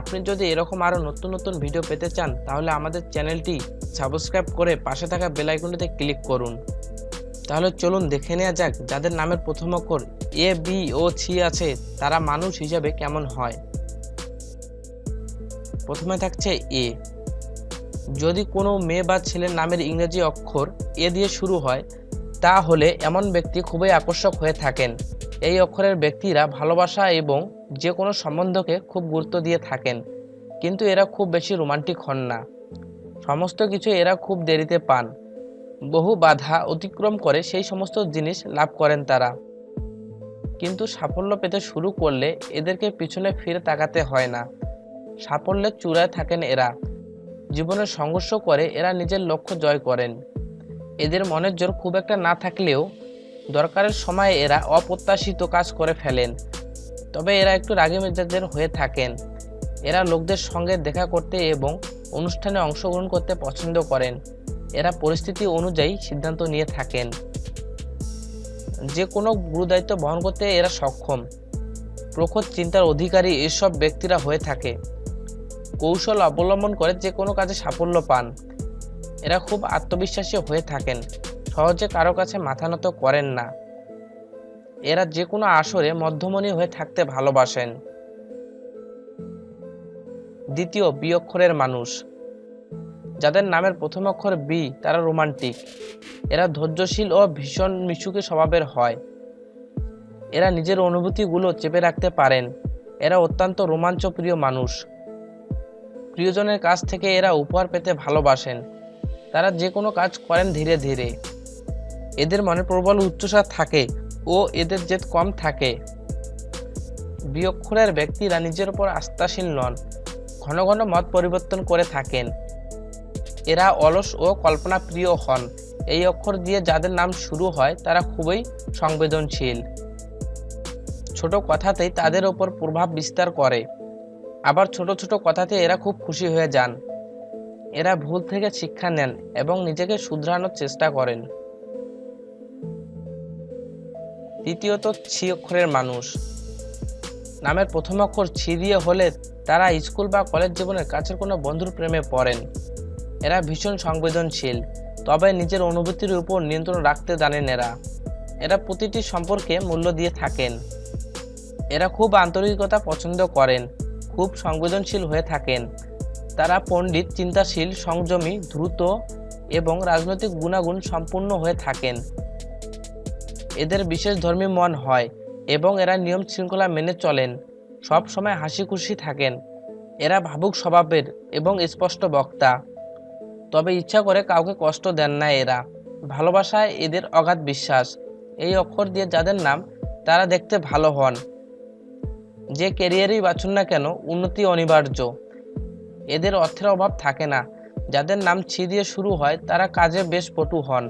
আপনি যদি এরকম আরও নতুন নতুন ভিডিও পেতে চান, তাহলে আমাদের চ্যানেলটি সাবস্ক্রাইব করে পাশে থাকা বেল আইকনটিতে ক্লিক করুন। তাহলে চলুন দেখে নেওয়া যাক যাদের নামের প্রথম অক্ষর এ বি ও সি আছে, তারা মানুষ হিসাবে কেমন হয়। প্রথমে থাকছে এ যদি কোনো মেয়ে বা ছেলের নামের ইংরেজি অক্ষর এ দিয়ে শুরু হয় তাহলে এমন ব্যক্তি খুবই আকর্ষক হয়ে থাকেন। এই অক্ষরের ব্যক্তিরা ভালোবাসা এবং যে কোনো সম্বন্ধকে খুব গুরুত্ব দিয়ে থাকেন, কিন্তু এরা খুব বেশি রোমান্টিক হন না। সমস্ত কিছু এরা খুব দেরিতে পান। বহু বাধা অতিক্রম করে সেই সমস্ত জিনিস লাভ করেন তারা। কিন্তু সাফল্য পেতে শুরু করলে এদেরকে পিছনে ফিরে তাকাতে হয় না। সাফল্যের চূড়ায় থাকেন এরা। জীবনে সংঘর্ষ করে এরা নিজের লক্ষ্য জয় করেন। এদের মনের জোর খুব একটা না থাকলেও দরকারের সময় এরা অপ্রত্যাশিত কাজ করে ফেলেন। তবে এরা একটু রাগী মেজাজের হয়ে থাকেন। এরা লোকদের সঙ্গে দেখা করতে এবং অনুষ্ঠানে অংশগ্রহণ করতে পছন্দ করেন। এরা পরিস্থিতি অনুযায়ী সিদ্ধান্ত নিয়ে থাকেন। যে কোনো গুরুদায়িত্ব বহন করতে এরা সক্ষম। প্রখর চিন্তার অধিকারী এসব ব্যক্তিরা হয়ে থাকে। কৌশল অবলম্বন করে যে কোনো কাজে সাফল্য পান। এরা খুব আত্মবিশ্বাসী হয়ে থাকেন। সহজে কারও কাছে মাথা নত করেন না। এরা যে কোনো আসরে মধ্যমণি হয়ে থাকতে ভালোবাসেন। দ্বিতীয় বি অক্ষরের মানুষ। যাদের নামের প্রথম অক্ষর বি, তারা রোমান্টিক। এরা ধৈর্যশীল ও ভীষণ মিশুকে স্বভাবের হয়। এরা নিজের অনুভূতিগুলো চেপে রাখতে পারেন। এরা অত্যন্ত রোমাঞ্চপ্রিয় মানুষ। প্রিয়জনের কাছ থেকে এরা উপহার পেতে ভালোবাসেন। তারা যে কোনো কাজ করেন ধীরে ধীরে। এদের মনে প্রবল উচ্চসার থাকে ও এদের জেদ কম থাকে। বিয়ক্ষরের ব্যক্তিরা নিজের উপর আস্থাশীল নন, ঘন ঘন মত পরিবর্তন করে থাকেন। এরা অলস ও কল্পনা প্রিয় হন। এই অক্ষর দিয়ে যাদের নাম শুরু হয়, তারা খুবই সংবেদনশীল। ছোট কথাতেই তাদের ওপর প্রভাব বিস্তার করে। আবার ছোট ছোট কথাতে এরা খুব খুশি হয়ে যান। এরা ভুল থেকে শিক্ষা নেন এবং নিজেকে শুধরানোর চেষ্টা করেন। তৃতীয়ত, ছি অক্ষরের মানুষ। নামের প্রথম অক্ষর ছি দিয়ে হলে তারা স্কুল বা কলেজ জীবনের কাছের কোনো বন্ধুর প্রেমে পড়েন। এরা ভীষণ সংবেদনশীল, তবে নিজের অনুভূতির উপর নিয়ন্ত্রণ রাখতে জানেন এরা। এরা প্রতিটি সম্পর্কে মূল্য দিয়ে থাকেন। এরা খুব আন্তরিকতা পছন্দ করেন, খুব সংবেদনশীল হয়ে থাকেন। তারা পণ্ডিত, চিন্তাশীল, সংযমী দ্রুত এবং রাজনৈতিক গুণাগুণ সম্পূর্ণ হয়ে থাকেন। এদের বিশেষ ধর্মী মন হয় এবং এরা নিয়ম শৃঙ্খলা মেনে চলেন। সব সময় হাসি খুশি থাকেন। এরা ভাবুক স্বভাবের এবং স্পষ্ট বক্তা। তবে ইচ্ছা করে কাউকে কষ্ট দেন না এরা। ভালোবাসায় এদের অগাধ বিশ্বাস। এই অক্ষর দিয়ে যাদের নাম, তারা দেখতে ভালো হন। যে ক্যারিয়ারই বাছুন না কেন, উন্নতি অনিবার্য। এদের অর্থের অভাব থাকে না। যাদের নাম ছি দিয়ে শুরু হয়, তারা কাজে বেশ পটু হন।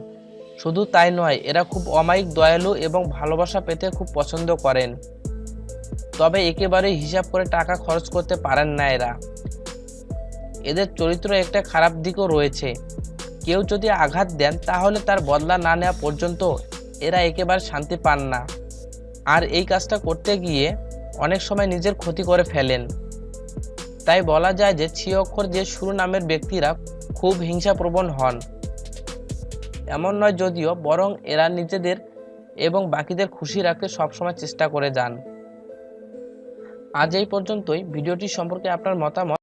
শুধু তাই নয়, এরা খুব অমায়িক, দয়ালু এবং ভালোবাসা পেতে খুব পছন্দ করেন। তবে একেবারেই হিসাব করে টাকা খরচ করতে পারেন না এরা। এদের চরিত্র একটা খারাপ দিকও রয়েছে। কেউ যদি আঘাত দেন, তাহলে তার বদলা না নেওয়া পর্যন্ত এরা একেবারে শান্তি পান না। আর এই কাজটা করতে গিয়ে অনেক সময় নিজের ক্ষতি করে ফেলেন। তাই বলা যায় যে ছি অক্ষর যে শুরু নামের ব্যক্তিরা খুব হিংসাপ্রবণ হন। এমন নয় যদিও, বরং এরা নিজেদের এবং বাকিদের খুশি রাখতে সবসময় চেষ্টা করে যান। আজ এই পর্যন্তই। ভিডিওটি সম্পর্কে আপনার মতামত